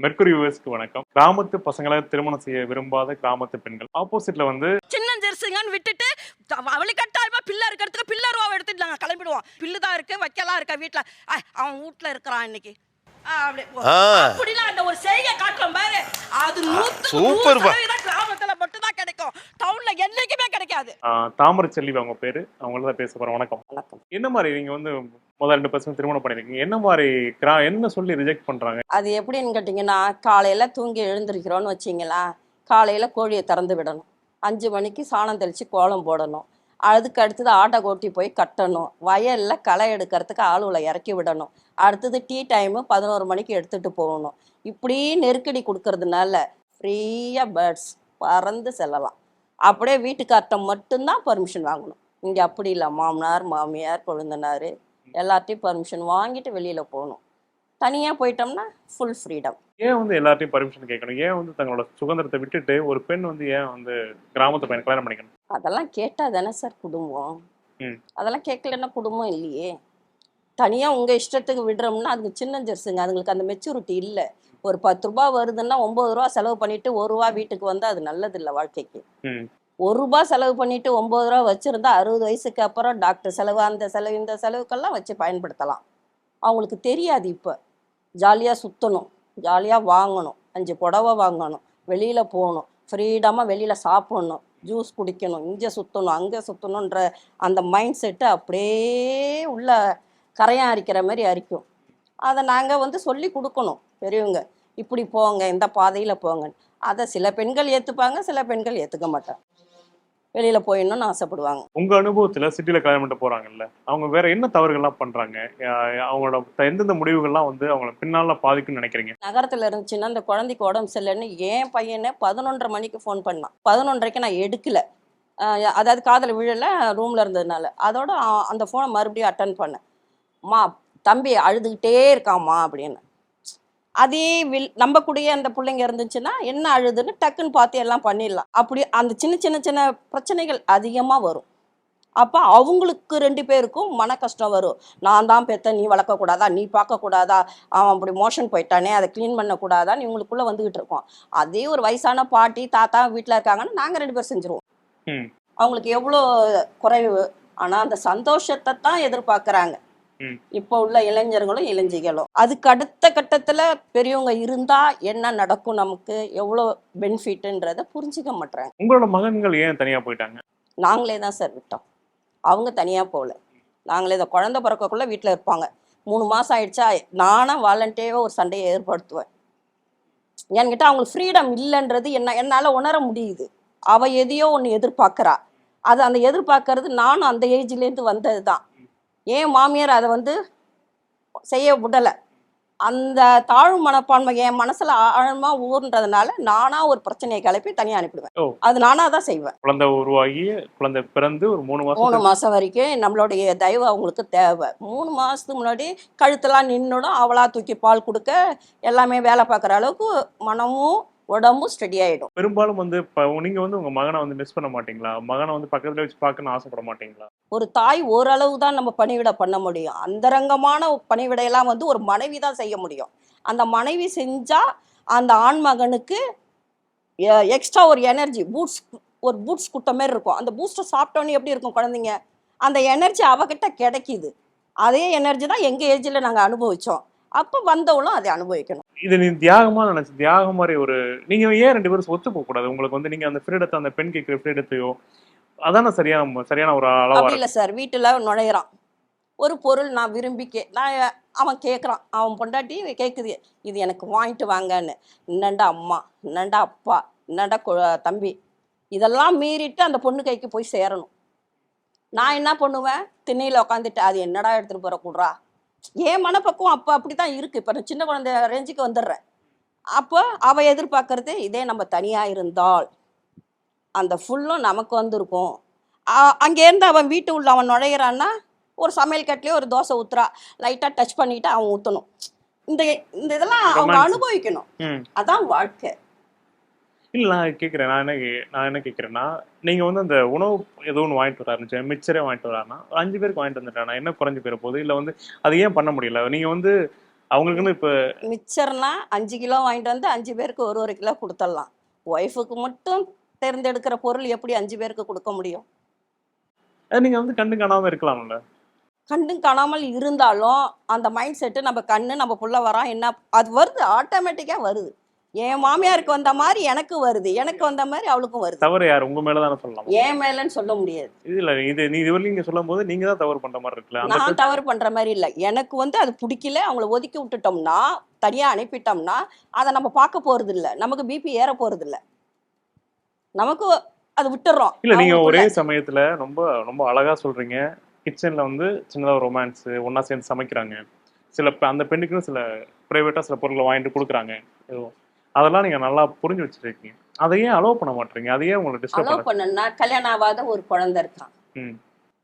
Mercury யூஎஸ்க்கு வணக்கம். கிராமத்து பசங்களை திருமணம் செய்ய விரும்பாத கிராமத்து பெண்கள். ஆப்போசிட்ல வந்து சின்ன ஜெர்சிங்கன்னு விட்டுட்டு அவளை கட்டாயமா பிள்ளை இருக்கிறதுக்கு பிள்ளை ரூபா எடுத்துட்டு நாங்கள் கிளம்பிடுவோம். பில்லு தான் இருக்கு வைக்கலாம் இருக்கா வீட்டில் அவன் வீட்டில் இருக்கிறான் இன்னைக்கு. அப்படிலாம் அந்த ஒரு செய்கை காட்டுறோம் பாரு. அது சூப்பர் கிராமத்துல மட்டும் தான் கிடைக்கும் டவுன்ல என்னைக்குமே கிடைக்காது. ஆஹ், தாமரை செல்வி அவங்க பேரு. அவங்கள தான் பேச போறோம். வணக்கம். வணக்கம். என்ன மாதிரி நீங்க வந்து முதல் ரெண்டு பர்சன்ட் திருமணம் பண்ணிருக்கீங்க. என்ன மாதிரி கிரா என்ன சொல்லி ரிஜெக்ட் பண்றாங்க? அது எப்படின்னு கேட்டிங்கன்னா காலையில் தூங்கி எழுந்திருக்கிறோன்னு வச்சிங்களா காலையில் கோழியை திறந்து விடணும். அஞ்சு மணிக்கு சாணம் தெளித்து கோலம் போடணும். அதுக்கு அடுத்தது ஆட்டை கொட்டி போய் கட்டணும். வயலில் களை எடுக்கிறதுக்கு ஆளுகளை இறக்கி விடணும். அடுத்தது டீ டைமு பதினோரு மணிக்கு எடுத்துகிட்டு போகணும். இப்படி நெருக்கடி கொடுக்கறதுனால ஃப்ரீயாக பேர்ட்ஸ் பறந்து செல்லலாம். அப்படியே வீட்டுக்கார்ட்ட மட்டும்தான் பர்மிஷன் வாங்கணும். இங்கே அப்படி இல்லை. மாமனார் மாமியார் கொழுந்தனார் எல்லார்ட்டையும் பர்மிஷன் வாங்கிட்டு வெளியில் போகணும். தனியாக போயிட்டோம்னா ஃபுல் ஃப்ரீடம் ஏன் வந்து எல்லார்ட்டையும் பர்மிஷன் கேட்கணும்? ஏன் வந்து தங்களோட சுதந்திரத்தை விட்டுட்டு ஒரு பெண் வந்து ஏன் வந்து கிராமத்து பையன் கல்யாணம் பண்ணிக்கணும்? அதெல்லாம் கேட்டால் தானே சார் குடும்பம். அதெல்லாம் கேட்கலன்னா குடும்பம் இல்லையே. தனியாக உங்கள் இஷ்டத்துக்கு விடுறோம்னா அதுக்கு சின்ன ஜெர்ஸுங்க அதுங்களுக்கு அந்த மெச்சூரிட்டி இல்லை. ஒரு பத்து ரூபா வருதுன்னா ஒம்பது ரூபா செலவு பண்ணிட்டு ஒரு ரூபா வீட்டுக்கு வந்தால் அது நல்லதில்லை வாழ்க்கைக்கு. ம். ஒரு ரூபா செலவு பண்ணிட்டு ஒம்பது ரூபா வச்சுருந்தா அறுபது வயசுக்கு அப்புறம் டாக்டர் செலவு அந்த செலவு இந்த செலவுக்கெல்லாம் வச்சு பயன்படுத்தலாம். அவங்களுக்கு தெரியாது இப்போ. ஜாலியாக சுற்றணும் ஜாலியாக வாங்கணும். அஞ்சு புடவை வாங்கணும். வெளியில் போகணும். ஃப்ரீடமாக வெளியில் சாப்பிடணும். ஜூஸ் குடிக்கணும். இங்கே சுற்றணும் அங்கே சுற்றணுன்ற அந்த மைண்ட் செட்டு அப்படியே உள்ள கரையான் அரிக்கிற மாதிரி அரிக்கும். அதை நாங்கள் வந்து சொல்லி கொடுக்கணும் பெரியவங்க. இப்படி போங்க இந்த பாதையில் போங்க அதை சில பெண்கள் ஏற்றுப்பாங்க சில பெண்கள் ஏற்றுக்க மாட்டாங்க. வெளியில் போயிடணும்னு ஆசைப்படுவாங்க. உங்க அனுபவத்துல சிட்டில கல்யாணம் பண்ணிட்டு போறாங்கல்ல அவங்க வேற என்ன தவறுகள்லாம் பண்றாங்க? அவங்களோட எந்தெந்த முடிவுகள்லாம் வந்து அவங்கள பின்னால பாதிக்கும்னு நினைக்கிறீங்க? நகரத்தில் இருந்துச்சுன்னா அந்த குழந்தைக்கு உடம்பு சரியில்லைன்னு என் பையனை பதினொன்றரை மணிக்கு ஃபோன் பண்ணான். பதினொன்றரைக்கு நான் எடுக்கல. அதாவது காதில் விழல ரூமில் இருந்ததுனால. அதோட அந்த ஃபோனை மறுபடியும் அட்டன் பண்ணேன். அம்மா தம்பி அழுதுகிட்டே இருக்காம்மா அப்படின்னு. அதே வில் நம்ம கூடயே அந்த பிள்ளைங்க இருந்துச்சுன்னா என்ன அழுதுன்னு டக்குன்னு பார்த்து எல்லாம் பண்ணிடலாம். அப்படி அந்த சின்ன சின்ன சின்ன பிரச்சனைகள் அதிகமாக வரும். அப்போ அவங்களுக்கு ரெண்டு பேருக்கும் மன கஷ்டம் வரும். நான் தான் பெத்த நீ வளர்க்கக்கூடாதா நீ பார்க்கக்கூடாதா அவன் அப்படி மோஷன் போயிட்டானே அதை க்ளீன் பண்ணக்கூடாதான்னு இவங்களுக்குள்ள வந்துகிட்டு இருக்கோம். அதே ஒரு வயசான பாட்டி தாத்தா வீட்டில் இருக்காங்கன்னா நாங்கள் ரெண்டு பேர் செஞ்சுருவோம். அவங்களுக்கு எவ்வளோ குறைவு? ஆனால் அந்த சந்தோஷத்தை தான் எதிர்பார்க்குறாங்க. இப்போ உள்ள இளைஞர்களும் இளைஞிகளும் அதுக்கு அடுத்த கட்டத்தில் பெரியவங்க இருந்தால் என்ன நடக்கும் நமக்கு? எவ்வளோ பெனிஃபிட்டுன்றதை புரிஞ்சிக்க மாட்றாங்க. உங்களோட மகன்கள் ஏன் தனியா போயிட்டாங்க? நாங்களே தான் சார் விட்டோம். அவங்க தனியாக போகல. நாங்களே தான் குழந்தை பிறக்கக்குள்ளே வீட்டில் இருப்பாங்க. மூணு மாதம் ஆயிடுச்சா நானாக வாலண்டியராக ஒரு சண்டையை ஏற்படுத்துவேன். என்கிட்ட அவங்களுக்கு ஃப்ரீடம் இல்லைன்றது என்ன என்னால் உணர முடியுது. அவள் எதையோ ஒன்று எதிர்பார்க்குறா. அது அந்த எதிர்பார்க்கறது நானும் அந்த ஏஜ்லேருந்து வந்தது தான் ஏன் மாமியார் அதை வந்து செய்ய விடலை? அந்த தாழ்வு மனப்பான்மை என் மனசில் ஆழமாக ஊர்ன்றதுனால நானாக ஒரு பிரச்சனையை கிளப்பி தனியாக அனுப்பிடுவேன். அது நானாக தான் செய்வேன். குழந்தை உருவாகி குழந்தை பிறந்து ஒரு மூணு மூணு மாசம் மாதம் வரைக்கும் நம்மளுடைய தயவு அவங்களுக்கு தேவை. மூணு மாதத்துக்கு முன்னாடி கழுத்தெல்லாம் நின்றுடும் அவளா தூக்கி பால் கொடுக்க எல்லாமே வேலை பார்க்குற அளவுக்கு மனமும் உடம்பும் ஸ்டெடி ஆகிடும் பெரும்பாலும் வந்து இப்ப நீங்க வந்து உங்க மகனை வந்து மிஸ் பண்ண மாட்டீங்களா? மகனை வந்து பக்கத்துல வச்சு பார்க்கணும்னு ஆசைப்பட மாட்டீங்களா? ஒரு தாய் ஓரளவு தான் நம்ம பணிவிடை பண்ண முடியும். அந்தரங்கமான பணிவிடையெல்லாம் வந்து ஒரு மனைவி தான் செய்ய முடியும். அந்த மனைவி செஞ்சால் அந்த ஆண் மகனுக்கு எக்ஸ்ட்ரா ஒரு எனர்ஜி பூட்ஸ் ஒரு பூட்ஸ் குட்ட மாதிரி இருக்கும். அந்த பூஸ்ட்டை சாப்பிட்டோன்னே எப்படி இருக்கும் குழந்தைங்க? அந்த எனர்ஜி அவகிட்ட கிடைக்கிது. அதே எனர்ஜி தான் எங்கள் ஏஜில் நாங்கள் அனுபவித்தோம் அப்போ வந்தவளும் அதை அனுபவிக்கணும். இது நீ தியாகமா நினைச்சு தியாகம் மாதிரி ஒரு நீங்க ஏன் ரெண்டு பேரும் ஒத்து போக கூடாது? உங்களுக்கு வந்து நீங்க அந்த ஃப்ரீடத்தை அந்த பெண் கேட்கிற ஃப்ரீடத்தையோ அதான சரியான சரியான ஒரு அளவா இல்லை சார். வீட்டில் நுழையிறான். ஒரு பொருள் நான் விரும்பி கே நான் அவன் கேட்குறான். அவன் பொண்டாட்டி கேட்குது இது எனக்கு வாங்கிட்டு வாங்கன்னு. என்னண்டா அம்மா? என்னண்டா அப்பா? என்னண்டா தம்பி? இதெல்லாம் மீறிட்டு அந்த பொண்ணு கைக்கு போய் சேரணும். நான் என்ன பண்ணுவேன்? திண்ணையில் உட்காந்துட்டு அது என்னடா எடுத்துகிட்டு போகிற கூடுறா? என் மனப்பக்குவம் அப்போ அப்படி தான் இருக்குது இப்போ நான் சின்ன குழந்தை ரேஞ்சுக்கு வந்துடுறேன். அப்போ அவள் எதிர்பார்க்கறது இதே நம்ம தனியாக இருந்தால். அந்த ஃபுல்லும் நமக்கு வந்திருக்கும். அங்கேருந்து அவன் வீட்டு உள்ள அவன் நுழையிறான்னா ஒரு சமையல் கட்டிலே ஒரு தோசை ஊத்துறா. லைட்டாக டச் பண்ணிட்டு அவன் ஊற்றணும் இந்த இந்த இதெல்லாம் அவங்க. அனுபவிக்கணும். அதான் வாழ்க்கை. இல்ல நான் கேட்கிறேன் நான் என்ன நான் என்ன கேட்கிறேன்னா நீங்க வந்து அந்த உணவு ஏதோ ஒன்று வாங்கிட்டு வராருன்னு மிச்சரே வாங்கிட்டு வராருன்னா ஒரு அஞ்சு பேருக்கு வாங்கிட்டு வந்துட்டேன். என்ன குறைஞ்சு போயிட போகுது? இல்ல வந்து அது ஏன் பண்ண முடியல? நீங்க வந்து அவங்களுக்குன்னு இப்ப மிச்சர்னா அஞ்சு கிலோ வாங்கிட்டு வந்து அஞ்சு பேருக்கு ஒரு ஒரு கிலோ கொடுத்துடலாம். ஒய்ஃபுக்கு மட்டும் தேர்ந்தெடுக்கிற பொருள் எப்படி அஞ்சு பேருக்கு கொடுக்க முடியும்? அது நீங்க வந்து கண்டு காணாம இருக்கலாம்ல. கண்டும் காணாமல் இருந்தாலும் அந்த மைண்ட் செட்டு நம்ம கண்ணு நம்ம புள்ள வரோம் என்ன அது வருது ஆட்டோமேட்டிக்காக வருது. என் மாமியாருக்கு வந்த மாதிரி எனக்கு வருது எனக்கு வந்த மாதிரி அவளுக்கும் வருது. தவறு யார்? உங்க மேலதானே சொல்லலாம். ஏன் மேலன்னு சொல்ல முடியாது. இதுல இது நீ இதுவரை நீங்க சொல்லும் போது நீங்க தான் தவறு பண்ற மாதிரி இருக்குல்ல? நான் தவறு பண்ற மாதிரி இல்லை. எனக்கு வந்து அது பிடிக்கல அவங்கள ஒதுக்கி விட்டுட்டோம்னா தனியா அனுப்பிட்டோம்னா அதை நம்ம பார்க்க போறது இல்ல. நமக்கு பிபி ஏற போறது இல்ல. நமக்கு அது விட்டுறோம். இல்ல நீங்க. ஒரே சமயத்துல ரொம்ப ரொம்ப அழகா சொல்றீங்க. கிச்சன்ல வந்து சின்னதா ரொமான்ஸ் ஒண்ணா சேர்ந்து சமைக்கிறாங்க. சில அந்த பெண்ணுக்குன்னு சில பிரைவேட்டா சில பொருட்களை வாங்கிட்டு கொடுக்குறாங்க. அதெல்லாம் நீங்க நல்லா புரிஞ்சு வச்சிருக்கீங்க. அதையே அலோவ் பண்ண மாட்டீங்க. அதையே உங்களை டிஸ்டர்ப் அலோவ் பண்ண பண்ணனா கல்யாணம் ஆகாத ஒரு குழந்தை இருக்கான்.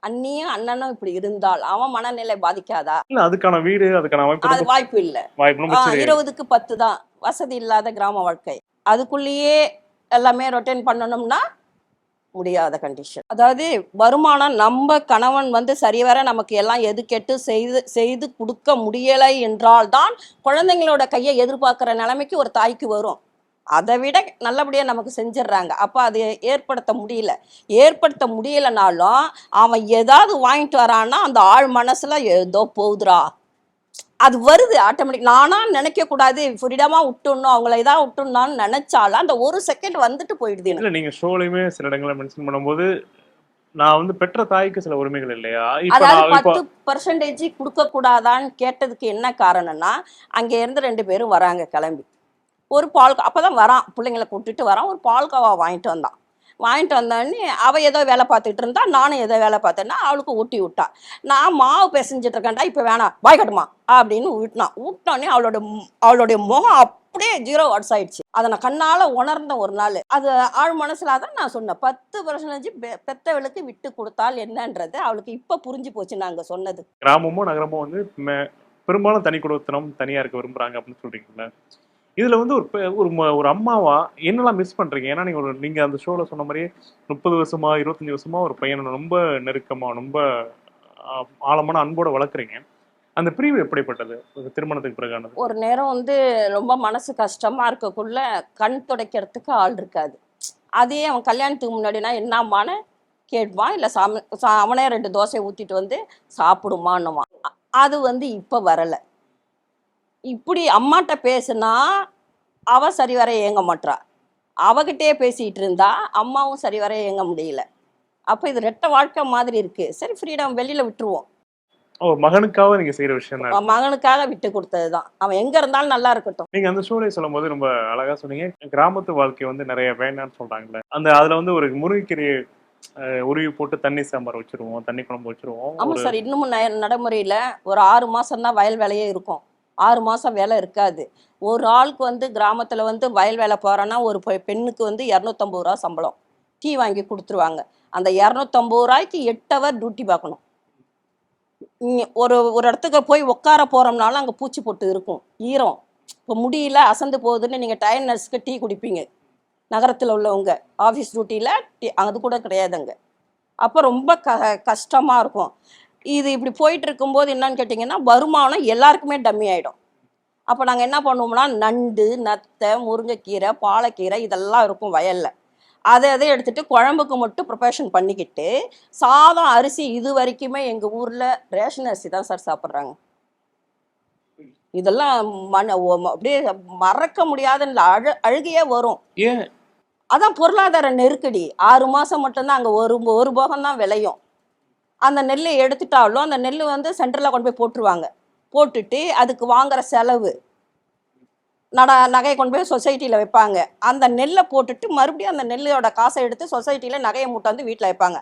அண்ணியும் அண்ணனும் இப்படி இருந்தால் அவன் மனநிலை பாதிக்காதா? இல்ல அதுக்கான வீடு அதுக்கான அமைப்பு அது வாய்ப்பு இல்ல. வாய்ப்பு இருபதுக்கு பத்து தான் வசதி இல்லாத கிராம வாழ்க்கை. அதுக்குள்ளேயே எல்லாமே ரொட்டேன் பண்ணணும்னா முடியாத கண்டிஷன் அதாவது வருமானம் நம்ம கணவன் வந்து சரிவர நமக்கு எல்லாம் எது கெட்டு செய்து செய்து கொடுக்க முடியலை என்றால் தான் குழந்தைங்களோட கையை எதிர்பார்க்குற நிலைமைக்கு ஒரு தாய்க்கு வரும். அதை விட நல்லபடியாக நமக்கு செஞ்சிடுறாங்க. அப்போ அது ஏற்படுத்த முடியல. ஏற்படுத்த முடியலைனாலும் அவன் ஏதாவது வாங்கிட்டு வரான்னா அந்த ஆள் மனசில் ஏதோ போகுதுடா. அது வருது ஆட்டோமேட்டிக் நானா நினைக்க கூடாது ஃப்ரீடமா விட்டுணும் அவங்கள இதாக விட்டுணும்னு நினைச்சாலும் அந்த ஒரு செகண்ட் வந்துட்டு போயிடுது இல்ல நீங்க ஷோலையுமே சில இடங்களை மென்ஷன் பண்ணும்போது நான் வந்து பெற்ற தாய்க்கு சில உரிமைகள் இல்லையா? அதாவது பத்து பர்சன்டேஜ் கொடுக்க கூடாதான்னு கேட்டதுக்கு என்ன காரணம்னா அங்க இருந்து ரெண்டு பேரும் வராங்க கிளம்பி. ஒரு பால் அப்பதான் வரான் பிள்ளைங்களை கூட்டிட்டு வரான் ஒரு பால்கோவா வாங்கிட்டு வந்தான். வாங்கிட்டு வந்தோடனே அவள் ஏதோ வேலை பார்த்துட்டு இருந்தா நானும் ஏதோ வேலை பார்த்தேன்னா அவளுக்கு ஊட்டி விட்டா. நான் மாவு பிசைஞ்சிட்டு இருக்கேன்டா இப்போ வேணாம் வாய்க்கட்டுமா அப்படின்னு விட்டினான் விட்டோடனே அவளோட அவளுடைய முகம் அப்படியே ஜீரோ வாட்ஸ் ஆயிடுச்சு. அதை நான் கண்ணால உணர்ந்த ஒரு நாள். அது ஆழ் மனசில் தான் நான் சொன்னேன் பத்து பர்சன்டேஜ் பெத்தவளுக்கு விட்டு கொடுத்தால் என்னன்றது அவளுக்கு இப்ப புரிஞ்சு போச்சு நாங்க சொன்னது. கிராமமும் நகரமும் வந்து பெரும்பாலும் தனி குடுத்தனம் தனியா இருக்க விரும்புறாங்க அப்படின்னு சொல்கிறீங்களா இதுல வந்து ஒரு பெ- ஒரு ஒரு அம்மாவா என்னெல்லாம் மிஸ் பண்றீங்க? ஏன்னா நீங்க ஒரு நீங்க அந்த ஷோல சொன்ன மாதிரியே முப்பது வருஷமா இருபத்தஞ்சு வருஷமா ஒரு பையனை ரொம்ப நெருக்கமா ரொம்ப ஆ, ஆழமான அன்போட வளர்க்குறீங்க. அந்த பிரிவு எப்படிப்பட்டது? திருமணத்துக்கு பிறகானது ஒரு நேரம் வந்து ரொம்ப மனசு கஷ்டமா இருக்கக்குள்ள கண் துடைக்கிறதுக்கு ஆள் இருக்காது. அதே அவன் கல்யாணத்துக்கு முன்னாடினா என்னம்மான்னு கேட்பான். இல்லை சாமி சா- அவனே ரெண்டு தோசை ஊற்றிட்டு வந்து சாப்பிடுமான்னுவான். அது வந்து இப்போ வரலை. இப்படி அம்மாட்ட பேசுனா அவ சரிவர ஏங்க மாட்றா. அவகிட்டே பேசிட்டு இருந்தா அம்மாவும் சரிவர ஏங்க முடியல. அப்போ இது ரெட்டை வாழ்க்கை மாதிரி இருக்கு. சரி ஃப்ரீடம் வெளியில விட்டுருவோம். ஓ மகனுக்காக நீங்க செய்யற விஷயம் மகனுக்காக விட்டு கொடுத்தது தான். அவன் எங்க இருந்தாலும் நல்லா இருக்கட்டும். நீங்க அந்த ஷோலை சொல்லும் போது ரொம்ப அழகா சொன்னீங்க. கிராமத்து வாழ்க்கை வந்து நிறைய வேண்டாம்னு சொல்றாங்கல்ல. அந்த அதுல வந்து ஒரு முருங்கைக்கீரையை உருவி போட்டு தண்ணி சாம்பார் வச்சிருவோம் தண்ணி குழம்பு வச்சிருவோம். ஆமா சார் இன்னமும் நடைமுறையில ஒரு ஆறு மாசம் தான் வயல் வேலையே இருக்கும். ஆறு மாதம் வேலை இருக்காது. ஒரு ஆளுக்கு வந்து கிராமத்தில் வந்து வயல் வேலை போகிறோன்னா ஒரு பெண்ணுக்கு வந்து இரநூத்தம்பது ரூபா சம்பளம். டீ வாங்கி கொடுத்துருவாங்க. அந்த இரநூத்தம்பது ரூபாய்க்கு எட்டு ஹவர் டியூட்டி பார்க்கணும். ஒரு ஒரு இடத்துக்கு போய் உட்கார போகிறோம்னாலும் அங்கே பூச்சி பொட்டு இருக்கும். ஈரம். இப்போ முடியல அசந்து போகுதுன்னு நீங்கள் டயர் நர்ஸுக்கு டீ குடிப்பீங்க. நகரத்தில் உள்ளவங்க. ஆஃபீஸ் டியூட்டியில் டீ அது கூட கிடையாதுங்க அப்போ ரொம்ப க கஷ்டமாக இருக்கும். இது இப்படி போயிட்டு இருக்கும்போது என்னன்னு கேட்டிங்கன்னா வருமானம் எல்லாருக்குமே டம்மி ஆகிடும் அப்போ நாங்கள் என்ன பண்ணுவோம்னா நண்டு நத்தை முருங்கைக்கீரை பாலக்கீரை இதெல்லாம் இருக்கும் வயலில். அதை அதை எடுத்துட்டு குழம்புக்கு மட்டும் ப்ரிப்பரேஷன் பண்ணிக்கிட்டு சாதம் அரிசி இது வரைக்குமே எங்கள் ஊரில் ரேஷன் அரிசி தான் சார் சாப்பிட்றாங்க. இதெல்லாம் ஓ- அப்படியே மறக்க முடியாத அழு அழுகையே வரும். அதான் பொருளாதார நெருக்கடி. ஆறு மாதம் மட்டும்தான் அங்கே ஒரு ஒரு போகம் தான் விளையும். அந்த நெல்லை எடுத்துட்டாலும் அந்த நெல் வந்து சென்டரில் கொண்டு போய் போட்டுருவாங்க. போட்டுட்டு அதுக்கு வாங்குற செலவு நட நகையை கொண்டு போய் சொசைட்டியில் வைப்பாங்க. அந்த நெல்லை போட்டுட்டு மறுபடியும் அந்த நெல்லோட காசை எடுத்து சொசைட்டியில் நகையை மூட்டை வந்து வீட்டில் வைப்பாங்க.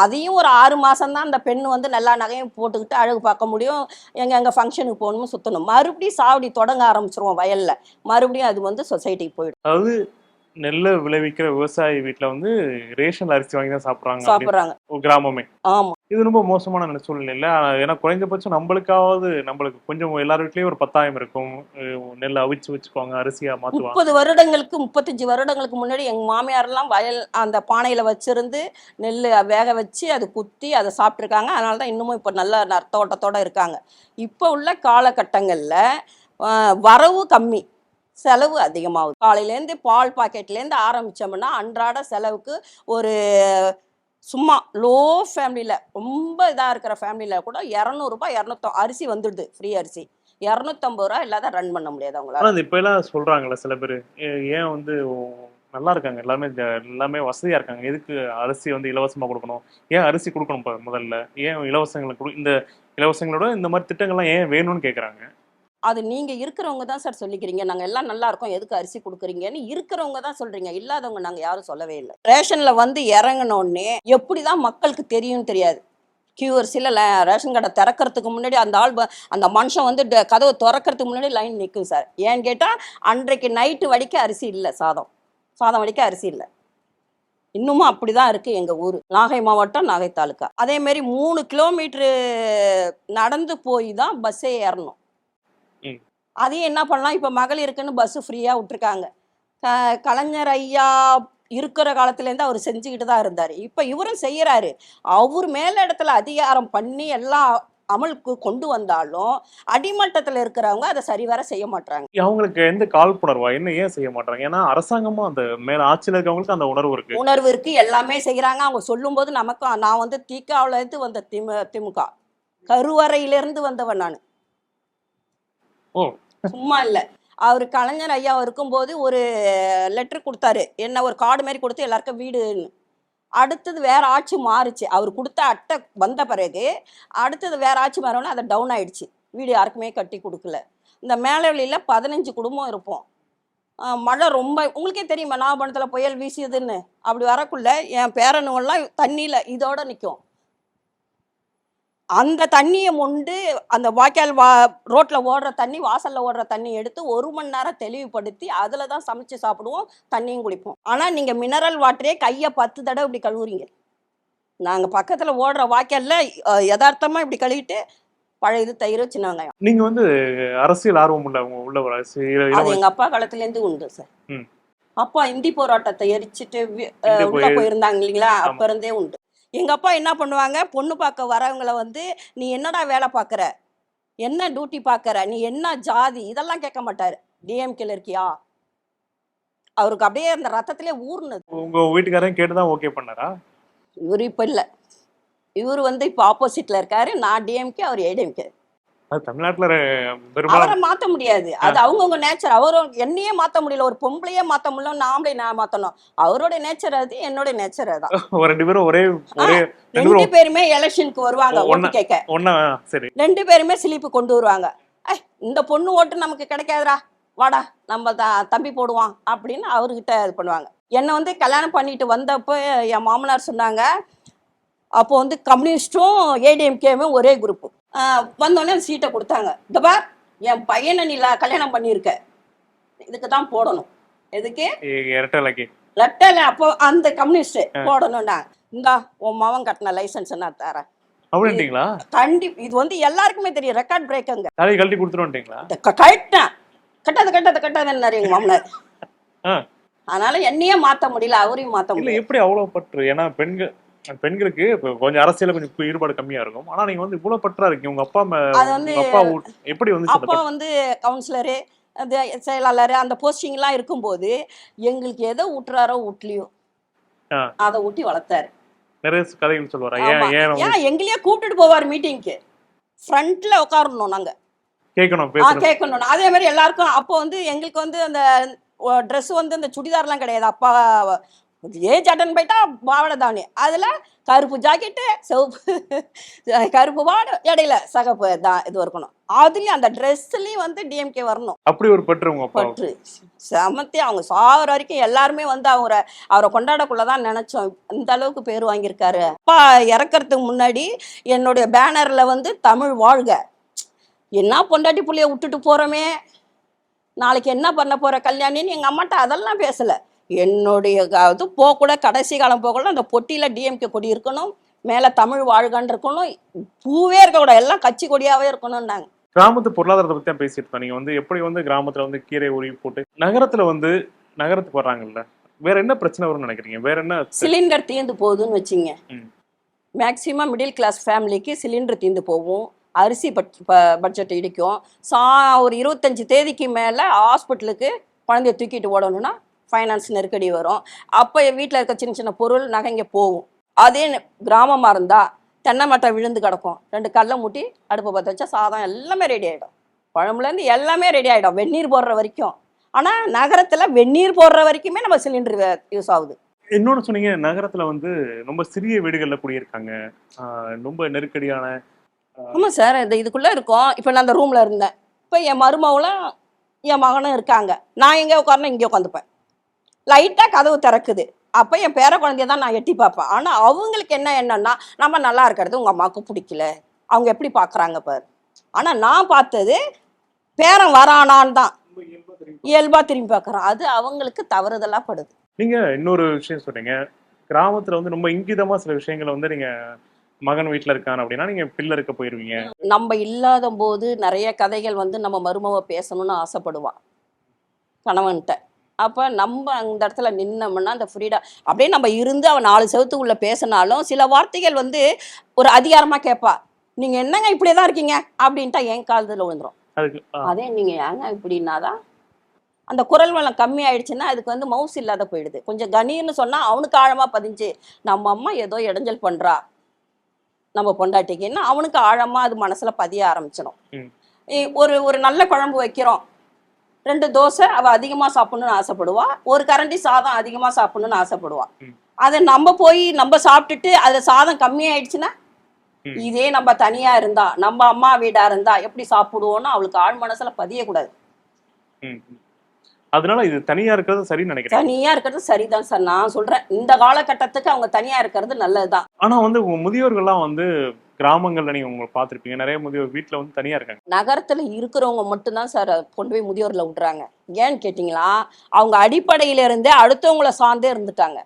அதையும் ஒரு ஆறு மாதம் தான் அந்த பெண் வந்து நல்லா நகையும் போட்டுக்கிட்டு அழகு பார்க்க முடியும். எங்கே எங்கே ஃபங்க்ஷனுக்கு போகணும்னு சுற்றணும் மறுபடியும் சாவடி தொடங்க ஆரம்பிச்சிருவோம் வயலில். மறுபடியும் அது வந்து சொசைட்டிக்கு போயிடும். அதாவது நெல்லை விளைவிக்கிற விவசாயி வீட்ல வந்து ரேஷன் அரிசி வாங்கி தான் சாப்பிடுறாங்க சாப்பிட்றாங்க. கிராமமே. ஆமாம் இது ரொம்ப மோசமான நிலை சூழ்நிலை ஏன்னா குறைஞ்சபட்சம் நம்மளுக்காவது நம்மளுக்கு கொஞ்சம் எல்லார் வீட்லயும் ஒரு பத்தாயிரம் இருக்கும். நெல் அவிச்சு வச்சுக்குவாங்க அரிசியா மாத்துவாங்க. முப்பது வருடங்களுக்கு முப்பத்தஞ்சு வருடங்களுக்கு முன்னாடி எங்க மாமியாரெல்லாம் வயல் அந்த பானையில வச்சிருந்து நெல் வேக வச்சு அது குத்தி அதை சாப்பிட்ருக்காங்க அதனால தான் இன்னமும் இப்போ நல்ல நர்த்தோட்டத்தோட இருக்காங்க. இப்போ உள்ள காலகட்டங்களில் வரவு கம்மி செலவு அதிகமாகுது. காலையிலேருந்து பால் பாக்கெட்லேருந்து ஆரம்பித்தோம்னா அன்றாட செலவுக்கு ஒரு சும்மா லோ ஃபேமிலியில் ரொம்ப இதாக இருக்கிற ஃபேமிலியில் கூட இரநூறுபா இரநூத்தம் அரிசி வந்துடுது ஃப்ரீ அரிசி. இரநூத்தம்பது ரூபா இல்லாத ரன் பண்ண முடியாது அவங்களால. இப்போ இப்ப எல்லாம் சொல்கிறாங்களே சில பேர் ஏன் வந்து நல்லா இருக்காங்க எல்லாமே எல்லாமே வசதியா இருக்காங்க எதுக்கு அரிசி வந்து இலவசமா கொடுக்கணும்? ஏன் அரிசி கொடுக்கணும் முதல்ல? ஏன் இலவசங்களுக்கு இந்த இலவசங்களோட இந்த மாதிரி திட்டங்கள்லாம் ஏன் வேணும்னு கேக்குறாங்க? அது நீங்க இருக்கிறவங்க தான் சார் சொல்லிக்கிறீங்க. நாங்க எல்லாம் நல்லா இருக்கோம். எதுக்கு அரிசி கொடுக்குறீங்கன்னு இருக்கிறவங்க தான் சொல்றீங்க. இல்லாதவங்க நாங்க யாரும் சொல்லவே இல்லை. ரேஷன்ல வந்து இறங்கினோடனே எப்படிதான் மக்களுக்கு தெரியும் தெரியாது. கியூஆர்சியில் ரேஷன் கடை திறக்கறதுக்கு முன்னாடி அந்த ஆள் அந்த மனுஷன் வந்து ட- கதவை திறக்கறதுக்கு முன்னாடி லைன் நிற்கும் சார். ஏன்னு கேட்டால் அன்றைக்கு நைட்டு வடிக்க அரிசி இல்லை சாதம். சாதம் வடிக்க அரிசி இல்லை. இன்னுமும் அப்படிதான் இருக்கு எங்க ஊர். நாகை மாவட்டம் நாகை தாலுக்கா அதே மாதிரி மூணு கிலோமீட்டரு நடந்து போய் தான் பஸ்ஸே ஏறணும். அதையும் என்ன பண்ணலாம்? இப்போ மகளிருக்குன்னு பஸ்ஸு ஃப்ரீயாக விட்டுருக்காங்க. க கலைஞர் ஐயா இருக்கிற காலத்துலேருந்து அவர் செஞ்சுக்கிட்டு தான் இருந்தார். இப்போ இவரும் செய்கிறாரு அவர் மேல இடத்துல அதிகாரம் பண்ணி எல்லாம் அமலுக்கு கொண்டு வந்தாலும் அடிமட்டத்தில் இருக்கிறவங்க அதை சரிவர செய்ய மாட்டாங்க அவங்களுக்கு எந்த காழ்ப்புணர்வா? என்ன ஏன் செய்ய மாட்டாங்க ஏன்னா அரசாங்கமும் அந்த மேல ஆட்சியில் இருக்கவங்களுக்கு அந்த உணர்வு இருக்கு. உணர்வு இருக்கு. எல்லாமே செய்கிறாங்க அவங்க சொல்லும்போது நமக்கும் நான் வந்து திகாவுல இருந்து வந்த திமு திமுக. கருவறையிலிருந்து வந்தவன் நான். ஓ. சும்மா இல்லை. அவர் கலைஞர் ஐயா இருக்கும்போது ஒரு லெட்டர் கொடுத்தாரு. என்ன ஒரு கார்டு மாதிரி கொடுத்து எல்லாருக்கும் வீடுன்னு. அடுத்தது வேற ஆட்சி மாறுச்சு. அவர் கொடுத்த அட்டை வந்த பிறகு அடுத்தது வேற ஆட்சி மாறோன்னு அது டவுன் ஆயிடுச்சு. வீடு யாருக்குமே கட்டி கொடுக்கல. இந்த மேலவெளியில் பதினஞ்சு குடும்பம் இருப்போம். மழை ரொம்ப உங்களுக்கே தெரியுமா நாகப்பணத்தில் புயல் வீசியதுன்னு? அப்படி வரக்குள்ள என் பேரனுங்கள்லாம் தண்ணியில் இதோட நிற்கும் அந்த தண்ணியை மொண்டு அந்த வாய்க்கால் வா ரோட்டில் ஓடுற தண்ணி வாசலில் ஓடுற தண்ணி எடுத்து ஒரு மணி நேரம் தெளிவுபடுத்தி அதில் தான் சமைச்சு சாப்பிடுவோம் தண்ணியும் குடிப்போம். ஆனால் நீங்கள் மினரல் வாட்டரே கையை பத்து தடவை இப்படி கழுவுறீங்க. நாங்கள் பக்கத்தில் ஓடுற வாய்க்காலில் யதார்த்தமாக இப்படி கழுவிட்டு பழைய இது தயிர் சின்ன வெங்காயம். நீங்க வந்து அரசியல் ஆர்வம் உள்ள அது எங்கள் அப்பா காலத்துலேருந்து உண்டு சார். அப்பா இந்தி போராட்டத்தை எரிச்சிட்டு உள்ள போய்- போயிருந்தாங்க இல்லைங்களா. அப்ப இருந்தே உண்டு. எங்க அப்பா என்ன பண்ணுவாங்க? பொண்ணு பார்க்க வரவங்கள வந்து நீ என்னடா வேலை பார்க்குற? என்ன டியூட்டி பார்க்குற? நீ என்ன ஜாதி? இதெல்லாம் கேட்க மாட்டாரு. டிஎம்கேல இருக்கியா? அவருக்கு அப்படியே அந்த ரத்தத்திலே ஊர்னது உங்க வீட்டுக்காரன் கேட்டுதான் ஓகே பண்ணாரா? இவர் இப்ப இல்ல. இவர் வந்து இப்போ ஆப்போசிட்ல இருக்காரு. நான் டிஎம்கே அவர் ஏடிஎம்கே அது தமிழ்நாட்டுல பெரும்பாலும் அவரை மாத்த முடியாது. அது அவங்கவுங்க நேச்சர் அவரும் என்னையே மாத்த முடியல. ஒரு பொம்பளையே மாத்த முடியல நாமளே நான் மாத்தணும். அவரோட நேச்சர் அது என்னோட நேச்சர் அதான் ரெண்டு பேரும் ஒரே ஒரே ரெண்டு பேரும் எலெக்ஷனுக்கு வருவாங்க ஒண்ணா- கேட்க ஒன்னா சரி. ரெண்டு பேருமே சிலிப்பு கொண்டு வருவாங்க. இந்த பொண்ணு ஓட்டு நமக்கு கிடைக்காதுடா. வாடா நம்ம தம்பி போடுவான். அப்படின்னு அவர்கிட்ட இது பண்ணுவாங்க. என்னை வந்து கல்யாணம் பண்ணிட்டு வந்தப்போ என் மாமனார் சொன்னாங்க அப்போ வந்து கம்யூனிஸ்டும் ஏடிஎம்கேவும் ஒரே குரூப்பு வந்தோடனே சீட்டை கொடுத்தாங்க. இந்த பார் என் பையனை நீ கல்யாணம் பண்ணியிருக்க. இதுக்கு தான் போடணும். எதுக்கு? லெட்டர்ல அப்போ அந்த கம்யூனிஸ்ட் போடணும்னா இந்தா உன் மவன் கட்டின லைசன்ஸ் நான் தரேன். அப்படின்ட்டீங்களா? கண்டி இது வந்து எல்லாருக்குமே தெரியும். ரெக்கார்ட் பிரேக்குங்க தலையை கழட்டி கொடுத்துருவோன்ட்டீங்களா இந்த க- கழட்டினேன் கட்டாத கட்டாத கட்டாதன்னாரு எங்க மாமனார். அதனால என்னையே மாத்த முடியல அவரையும் மாத்த முடியல. எப்படி அவ்வளவு பற்று? ஏன்னா பெண்கள் பெண்களுக்கு கொஞ்சம் அரசியல கொஞ்சம் ஈடுபாடு கம்மியா இருக்கும். ஆனா நீங்க வந்து இவ்வளவு பற்றா இருக்கீங்க. உங்க அப்பா அப்பா எப்படி வந்து அப்பா வந்து கவுன்சிலரு செயலாளர் அந்த போஸ்டிங்லாம் இருக்கும்போது எங்களுக்கு எதை ஊட்டுறாரோ ஊட்லியோ. அதை ஊட்டி வளர்த்தாரு. நிறைய கதைகள் சொல்லுவாரா? ஏன். ஏன் எங்களையே கூப்பிட்டுட்டு போவார் மீட்டிங்க்கு. ஃப்ரண்ட்ல உட்காரணும் நாங்க. கேட்கணும் கேட்கணும். அதே மாதிரி எல்லாருக்கும் அப்போ வந்து எங்களுக்கு வந்து அந்த ட்ரெஸ் வந்து அந்த சுடிதார்லாம் கிடையாது. அப்பா ஏஜ் அட்டன் போயிட்டா பாவடை தாவணி அதில் கருப்பு ஜாக்கெட்டு சிவப்பு கருப்பு வாடை இடையில சகப்பு தான் இது இருக்கணும். அதுலேயும் அந்த ட்ரெஸ்ஸுலேயும் வந்து டிஎம்கே வரணும். அப்படி ஒரு பற்று பற்று. செமத்தி அவங்க சாகிற வரைக்கும் எல்லாருமே வந்து அவரை அவரை கொண்டாடக்குள்ள தான் நினைச்சோம். இந்த அளவுக்கு பேர் வாங்கியிருக்காரு. அப்பா இறக்கறதுக்கு முன்னாடி என்னுடைய பேனர்ல வந்து தமிழ் வாழ்க. என்ன பொண்டாட்டி புள்ளைய விட்டுட்டு போறோமே? நாளைக்கு என்ன பண்ண போற கல்யாணின்னு எங்க அம்மாட்ட அதெல்லாம் பேசல. என்னுடைய இது போகக்கூட கடைசி காலம் போகக்கூட அந்த பொட்டியில டிஎம்கே கொடி இருக்கணும் மேல தமிழ் வாழ்கன்னு இருக்கணும் பூவே இருக்கக்கூடாது எல்லாம் கட்சி கொடியாவே இருக்கணும்னாங்க. கிராமத்து பொருளாதாரத்தை பத்தி தான் பேசிட்டு இருந்தோம். நீங்க வந்து எப்படி வந்து கிராமத்துல வந்து கீரை உருவி போட்டு நகரத்துல வந்து நகரத்துக்கு வர்றாங்கல்ல வேற என்ன பிரச்சனை வரும்னு நினைக்கிறீங்க? வேற என்ன சிலிண்டர் தீர்ந்து போகுதுன்னு வச்சுங்க. மேக்சிமம் மிடில் கிளாஸ் ஃபேமிலிக்கு சிலிண்டர் தீர்ந்து போகும் அரிசி பட் பட்ஜெட் இடிக்கும். சா ஒரு இருபத்தஞ்சி தேதிக்கு மேலே ஹாஸ்பிட்டலுக்கு குழந்தைய தூக்கிட்டு ஓடணும்னா ஃபைனான்ஸ் நெருக்கடி வரும். அப்போ வீட்டில் இருக்க சின்ன சின்ன பொருள் நகைங்க போகும். அதே கிராமமாக இருந்தால் தென்னை மட்டை விழுந்து கிடக்கும். ரெண்டு கல்லை மூட்டி அடுப்பை பற்ற வச்சா சாதம் எல்லாமே ரெடி ஆகிடும் குழம்புலேருந்து எல்லாமே ரெடி ஆகிடும் வெந்நீர் போடுற வரைக்கும். ஆனால் நகரத்தில் வெந்நீர் போடுற வரைக்குமே நம்ம சிலிண்டர் யூஸ் ஆகுது. இன்னொன்னு சொன்னீங்க நகரத்துல வந்து ரொம்ப சிறிய வீடுகள்ல குடியிருக்காங்க. ரொம்ப நெருக்கடியான ஆமாம் சார் இந்த இதுக்குள்ளே இருக்கோம். இப்போ நான் அந்த ரூமில் இருந்தேன். இப்போ என் மருமகளும் என் மகனும் இருக்காங்க. நான் எங்கே உட்காரணும் இங்கே உட்காந்துப்பேன். லைட்டாக கதவு திறக்குது. அப்போ என் பேர குழந்தைய தான் நான் எட்டி பார்ப்பேன். ஆனால் அவங்களுக்கு என்ன என்னன்னா நம்ம நல்லா இருக்கிறது உங்கள் அம்மாவுக்கு பிடிக்கல. அவங்க எப்படி பார்க்குறாங்க பாரு. ஆனால் நான் பார்த்தது பேரன் வரானான்னு தான். இயல்பாக திரும்பி பார்க்குறோம் அது அவங்களுக்கு தவறுதலாக படுது. நீங்க இன்னொரு விஷயம் சொன்னீங்க. கிராமத்துல வந்து ரொம்ப இங்கிதமா சில விஷயங்களை வந்து நீங்க மகன் வீட்டுல இருக்கான் அப்படின்னா நீங்க பிள்ளை இருக்க போயிருவீங்க. நம்ம இல்லாத போது நிறைய கதைகள் வந்து நம்ம மருமவ பேசணும்னு ஆசைப்படுவான். கணவன்கிட்ட அப்போ நம்ம அந்த இடத்துல நின்னோம்னா அந்த ஃப்ரீடம் அப்படியே நம்ம இருந்து அவன் நாலு செவத்துக்குள்ளே பேசினாலும் சில வார்த்தைகள் வந்து ஒரு அதிகாரமாக கேட்பா. நீங்கள் என்னங்க இப்படியே தான் இருக்கீங்க? அப்படின்ட்டா என் காலத்தில் ஆஹ் அதே நீங்கள் ஏங்க இப்படின்னா தான் அந்த குரல் வளம் கம்மி ஆயிடுச்சுன்னா அதுக்கு வந்து மவுஸ் இல்லாத போயிடுது. கொஞ்சம் கணீர்னு சொன்னால் அவனுக்கு ஆழமாக பதிஞ்சு நம்ம அம்மா ஏதோ இடைஞ்சல் பண்ணுறா நம்ம பொண்டாட்டிக்குன்னா அவனுக்கு ஆழமாக அது மனசில் பதிய ஆரம்பிச்சிடும். ஒரு ஒரு நல்ல குழம்பு வைக்கிறோம். ரெண்டு தோசை அவள் அதிகமாக சாப்பிடணும்னு ஆசைப்படுவா ஒரு கரண்டி சாதம் அதிகமாக சாப்பிடணும்னு ஆசைப்படுவா. அதை நம்ம போய் நம்ம சாப்பிட்டுட்டு அதில் சாதம் கம்மியாயிடுச்சுன்னா. இதே நம்ம தனியா இருந்தா நம்ம அம்மா வீடா இருந்தா எப்படி சாப்பிடுவோம்னு அவளுக்கு ஆழ் மனசுல பதியக்கூடாது. அதனால இது தனியா இருக்கிறது சரின்னு நினைக்கிறேன். தனியா இருக்கிறது சரிதான் சார். நான் சொல்றேன் இந்த காலகட்டத்துக்கு அவங்க தனியா இருக்கிறது நல்லதுதான். ஆனா வந்து உங்க முதியோர்கள்லாம் வந்து கிராமங்கள்ல நீங்க உங்களை பார்த்திருப்பீங்க. நிறைய முதியோர் வீட்டுல வந்து தனியா இருக்காங்க. நகரத்துல இருக்கிறவங்க மட்டும்தான் சார் கொண்டு போய் முதியோர்ல விடுறாங்க. ஏன்னு கேட்டிங்களா அவங்க அடிப்படையில இருந்தே அடுத்தவங்கள சார்ந்தே இருந்துட்டாங்க.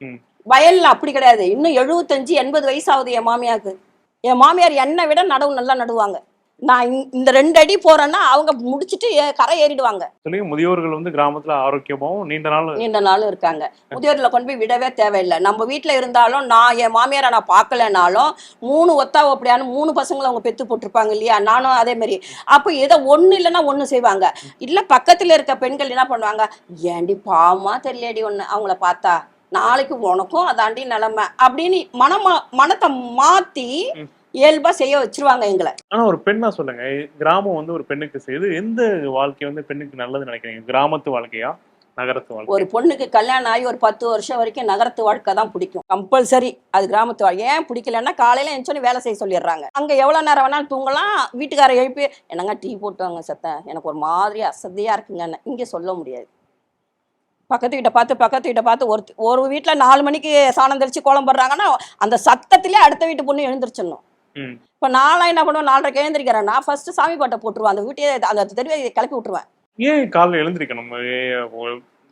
ம். வயல்ல அப்படி கிடையாது. இன்னும் எழுபத்தஞ்சு எண்பது வயசு ஆகுது என் மாமியாருக்கு. என் மாமியார் என்னை விட நடவு நல்லா நடுவாங்க. நான் இந்த- ரெண்டு அடி போறேன்னா அவங்க முடிச்சிட்டு கரை ஏறிடுவாங்க. முதியோர்கள் வந்து கிராமத்துல ஆரோக்கியமாவும் நீண்ட நாள் நீண்ட நாளும் இருக்காங்க. முதியோர்ல கொண்டு போய் விடவே தேவையில்லை. நம்ம வீட்ல இருந்தாலும் நான் என் மாமியாரை நான் பார்க்கலனாலும் மூணு ஒத்தா அப்படியானு மூணு பசங்களை அவங்க பெத்து போட்டிருப்பாங்க இல்லையா? நானும் அதே மாதிரி. அப்போ ஏதோ ஒண்ணு இல்லைன்னா ஒண்ணு செய்வாங்க. இல்ல பக்கத்துல இருக்க பெண்கள் என்ன பண்ணுவாங்க? ஏண்டி பாவமா தெரியலடி ஒண்ணு அவங்கள பார்த்தா. நாளைக்கு உனக்கும் அதாண்டி நிலைமை. அப்படின்னு மனமா மனத்தை மாத்தி. இயல்பா செய்ய வச்சிருவாங்க எங்களை. ஆனா ஒரு பெண்ணா சொல்லுங்க கிராமம் வந்து ஒரு பெண்ணுக்கு செய்யுது எந்த வாழ்க்கை வந்து பெண்ணுக்கு நல்லதுன்னு நினைக்கிறீங்க? கிராமத்து வாழ்க்கையா? நகரத்து வாழ்க்கை ஒரு பொண்ணுக்கு கல்யாணம் ஆகி ஒரு பத்து வருஷம் வரைக்கும் நகரத்து வாழ்க்கை தான் பிடிக்கும். கம்பல்சரி அது கிராமத்து வாழ்க்கை. ஏன் பிடிக்கலன்னா காலையில எழுந்தோடனே வேலை செய்ய சொல்லிடுறாங்க. அங்க எவ்வளவு நேரம் வேணாலும் தூங்கலாம். வீட்டுக்கார எழுப்பி என்னங்க டீ போட்டு வாங்க சத்தம்? எனக்கு ஒரு மாதிரி அசதியா இருக்குங்கன்னு. இங்க சொல்ல முடியாது. பக்கத்து வீட்டை பார்த்து பக்கத்து வீட்டை பார்த்து ஒரு ஒரு வீட்டுல நாலு மணிக்கு சாணம் தெளிச்சு கோலம் போடுறாங்கன்னா அந்த சத்தத்திலே அடுத்த வீட்டு பொண்ணு எழுந்திரிச்சிடணும். இப்போ நான்லாம் என்ன பண்ணுவேன்? நாலரைக்கு எழுந்திரிக்கிறேன்னா ஃபர்ஸ்ட் சாமி பாட்டை போட்டுருவேன். அந்த வீட்டையே அந்த தெருவை கிளப்பி விட்டுருவேன். ஏன் காலைல எழுந்திருக்கணும்?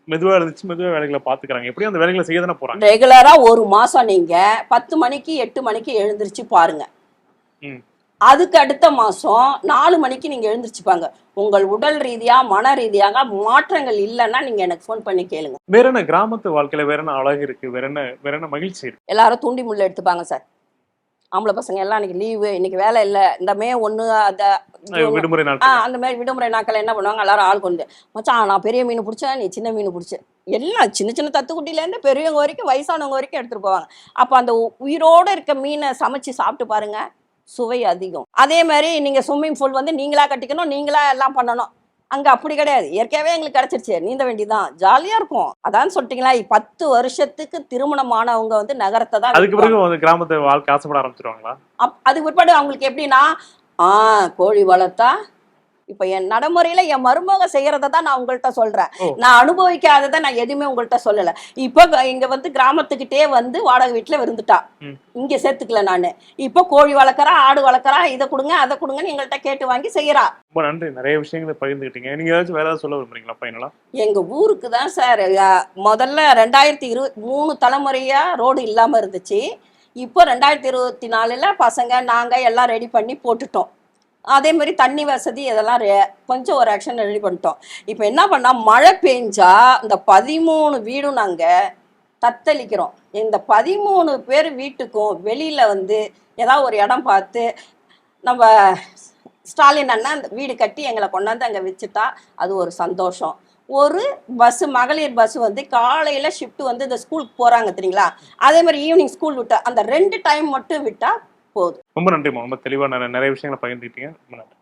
மெதுவா எழுந்துச்சு மெதுவா வேலைகளை பாத்துக்கிறாங்க. எப்படியும் அந்த வேலைகளை செய்ய தானே போறாங்க. ரெகுலரா ஒரு மாசம் நீங்க பத்து மணிக்கு எட்டு மணிக்கு எழுந்திருச்சு பாருங்க. அதுக்கு அடுத்த மாசம் நாலு மணிக்கு நீங்க எழுந்திருச்சு பாருங்க உங்கள் உடல் ரீதியா மன ரீதியாக மாற்றங்கள் இல்லைன்னா நீங்க எனக்கு ஃபோன் பண்ணி கேளுங்க. வேற என்ன கிராமத்து வாழ்க்கையில வேற என்ன அழகு இருக்கு? வேற என்ன வேற என்ன மகிழ்ச்சி இருக்கு? எல்லாரும் தூண்டி முள்ள எடுத்துப்பாங்க சார். ஆம்பளை பசங்க எல்லாம் இன்னைக்கு லீவு இன்னைக்கு வேலை இல்லை. இந்த மே ஒன்று நாட்கள். அந்த மாதிரி விடுமுறை நாட்கள் என்ன பண்ணுவாங்க? எல்லாரும் ஆள் கொண்டு. மச்சான் நான் பெரிய மீன் பிடிச்சேன் நீ சின்ன மீன் பிடிச்ச. எல்லாம் சின்ன சின்ன தத்துக்குட்டிலேருந்து பெரியவங்க வரைக்கும் வயசானவங்க வரைக்கும் எடுத்துட்டு போவாங்க. அப்போ அந்த உயிரோட இருக்க மீனை சமைச்சு சாப்பிட்டு பாருங்க சுவை அதிகம். அதே மாதிரி நீங்க ஸ்விம்மிங் பூல் வந்து நீங்களா கட்டிக்கணும் நீங்களா எல்லாம் பண்ணணும். அங்க அப்படி கிடையாது. இயற்கையாவே எங்களுக்கு கிடைச்சிருச்சு. நீந்த வேண்டியதுதான் ஜாலியா இருக்கும். அதான் சொல்லிட்டீங்களா? பத்து வருஷத்துக்கு திருமணமானவங்க வந்து நகரத்தை தான் அதுக்கு. பிறகு வந்து கிராமத்தை வாழ்க்கை ஆசைப்பட ஆரம்பிச்சிருவாங்களா? அப் அதுக்கு பிற்பாடு அவங்களுக்கு எப்படின்னா ஆ கோழி வளர்த்தா இப்ப என் நடைமுறையில என் மருமக செய்யறத தான் நான் உங்கள்கிட்ட சொல்றேன். நான் அனுபவிக்காததை நான் எதுவுமே உங்கள்கிட்ட சொல்லல. இப்போ இங்க வந்து கிராமத்துக்கிட்டே வந்து வாடகை வீட்டுல இருந்துட்டா. ம். இங்க சேர்த்துக்கல நானு. இப்போ கோழி வளர்க்குறா ஆடு வளர்க்குறா இதை கொடுங்க அதை கொடுங்கன்னு எங்கள்கிட்ட கேட்டு வாங்கி செய்யறா. ரொம்ப நன்றி. நிறைய விஷயங்களை பகிர்ந்துக்கிட்டீங்க நீங்க ஏதாச்சும் வேற ஏதாவது சொல்ல விரும்புறீங்களா ஃபைனலா எங்க ஊருக்கு தான் சார் முதல்ல ரெண்டாயிரத்தி இருபது மூணு தலைமுறையா ரோடு இல்லாம இருந்துச்சு. இப்போ ரெண்டாயிரத்தி இருபத்தி நாலுல பசங்க நாங்க எல்லாம் ரெடி பண்ணி போட்டுட்டோம். அதே மாதிரி தண்ணி வசதி இதெல்லாம் கொஞ்சம் ஒரு ஆக்ஷன் ரெடி பண்ணிட்டோம். இப்போ என்ன பண்ணால் மழை பெஞ்சா இந்த பதிமூணு வீடும் நாங்கள் தத்தளிக்கிறோம். இந்த பதிமூணு பேர் வீட்டுக்கும் வெளியில் வந்து ஏதாவது ஒரு இடம் பார்த்து நம்ம ஸ்டாலின் அண்ணா அந்த வீடு கட்டி எங்களை கொண்டாந்து அங்கே வச்சுட்டா அது ஒரு சந்தோஷம். ஒரு பஸ்ஸு மகளிர் பஸ்ஸு வந்து காலையில் ஷிஃப்ட் வந்து இந்த ஸ்கூலுக்கு போகிறாங்க தெரியுங்களா? அதே மாதிரி ஈவினிங் ஸ்கூல் விட்டால் அந்த ரெண்டு டைம் மட்டும் விட்டால் போகுது ரொம்ப நன்றிமா ரொம்ப தெளிவாக நிறைய விஷயங்களை பகிர்ந்துக்கிட்டீங்க. ரொம்ப நன்றி.